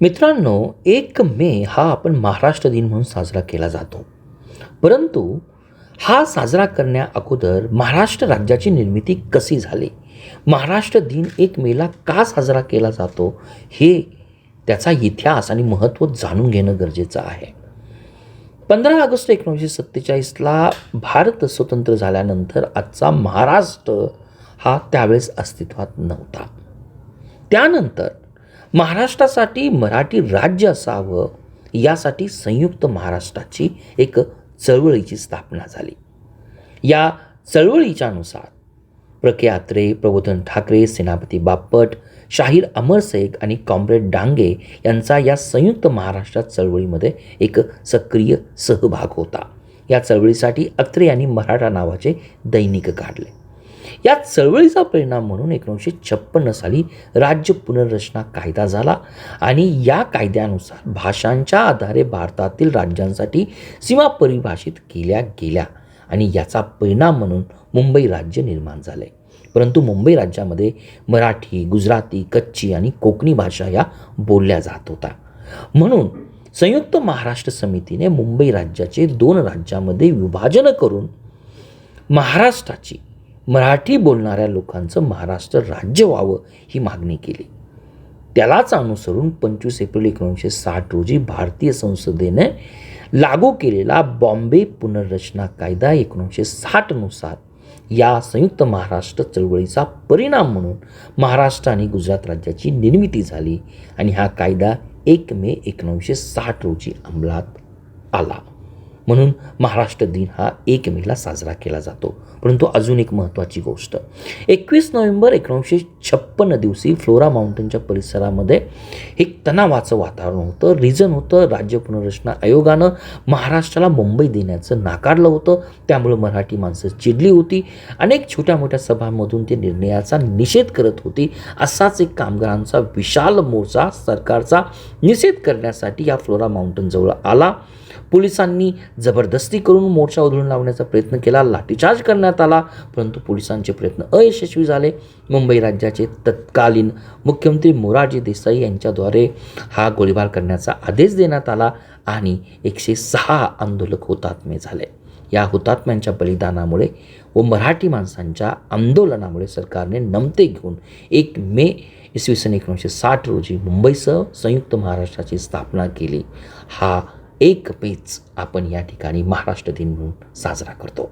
मित्रांनो एक मे हा आपण महाराष्ट्र दिन म्हणून साजरा केला जातो. परंतु हा साजरा करण्या अगोदर महाराष्ट्र राज्याची निर्मिती कशी झाली? महाराष्ट्र दिन एक मेला का साजरा केला जातो? हे त्याचा इतिहास आणि महत्त्व जाणून घेणं गरजेचं आहे. पंधरा ऑगस्ट एकोणीसशे सत्तेचाळीसला भारत स्वतंत्र झाल्यानंतर आजचा महाराष्ट्र हा त्यावेळेस अस्तित्वात नव्हता. त्यानंतर महाराष्ट्रासाठी मराठी राज्य असावं यासाठी संयुक्त महाराष्ट्राची एक चळवळीची स्थापना झाली. या चळवळीच्यानुसार प्र के आत्रे प्रबोधन ठाकरे सेनापती बापट शाहीर अमर शेख आणि कॉम्रेड डांगे यांचा या संयुक्त महाराष्ट्रात चळवळीमध्ये एक सक्रिय सहभाग होता. या चळवळीसाठी अत्रे यांनी मराठा नावाचे दैनिक काढले. या चळवळीचा परिणाम म्हणून एकोणीसशे छप्पन्न साली राज्य पुनर्रचना कायदा झाला आणि या कायद्यानुसार भाषांच्या आधारे भारतातील राज्यांसाठी सीमा परिभाषित केल्या गेल्या आणि याचा परिणाम म्हणून मुंबई राज्य निर्माण झाले परंतु मुंबई राज्यामध्ये मराठी गुजराती कच्ची आणि कोकणी भाषा या बोलल्या जात होता म्हणून संयुक्त महाराष्ट्र समितीने मुंबई राज्याचे दोन राज्यामध्ये विभाजन करून महाराष्ट्राची मराठी बोलणाऱ्या लोकांचं महाराष्ट्र राज्य व्हावं ही मागणी केली. त्यालाच अनुसरून पंचवीस एप्रिल एकोणीसशे साठ रोजी भारतीय संसदेने लागू केलेला बॉम्बे पुनर्रचना कायदा एकोणीसशे साठनुसार या संयुक्त महाराष्ट्र चळवळीचा परिणाम म्हणून महाराष्ट्र आणि गुजरात राज्याची निर्मिती झाली आणि हा कायदा एक मे एकोणीसशे साठ रोजी अंमलात आला. म्हणून महाराष्ट्र दिन हा एक मेला साजरा केला जातो. परंतु अजून एक महत्त्वाची गोष्ट. एकवीस नोव्हेंबर एकोणीसशे छप्पन्न दिवशी फ्लोरा माउंटनच्या परिसरामध्ये एक तणावाचं वातावरण होतं. रिझन होतं राज्य पुनर्रचना आयोगानं महाराष्ट्राला मुंबई देण्याचं नाकारलं होतं. त्यामुळे मराठी माणसं चिडली होती. अनेक छोट्या मोठ्या सभांमधून ते निर्णयाचा निषेध करत होती. असाच एक कामगारांचा विशाल मोर्चा सरकारचा निषेध करण्यासाठी या फ्लोरा माउंटनजवळ आला. पोलिसांनी जबरदस्ती करून मोर्चा उधळून लावण्याचा प्रयत्न केला. लाठीचार्ज करण्यात आला परंतु पोलिसांचे प्रयत्न अयशस्वी झाले. मुंबई राज्याचे तत्कालीन मुख्यमंत्री मोरारजी देसाई यांच्याद्वारे हा गोळीबार करण्याचा आदेश देण्यात आला आणि एकशे सहा आंदोलक हुतात्मे झाले. या हुतात्म्यांच्या बलिदानामुळे व मराठी माणसांच्या आंदोलनामुळे सरकारने नमते घेऊन एक मे इसवी सन एकोणीसशे साठ रोजी मुंबईसह संयुक्त महाराष्ट्राची स्थापना केली. हा एक पेच आपण या ठिकाणी महाराष्ट्र दिन म्हणून साजरा करतो.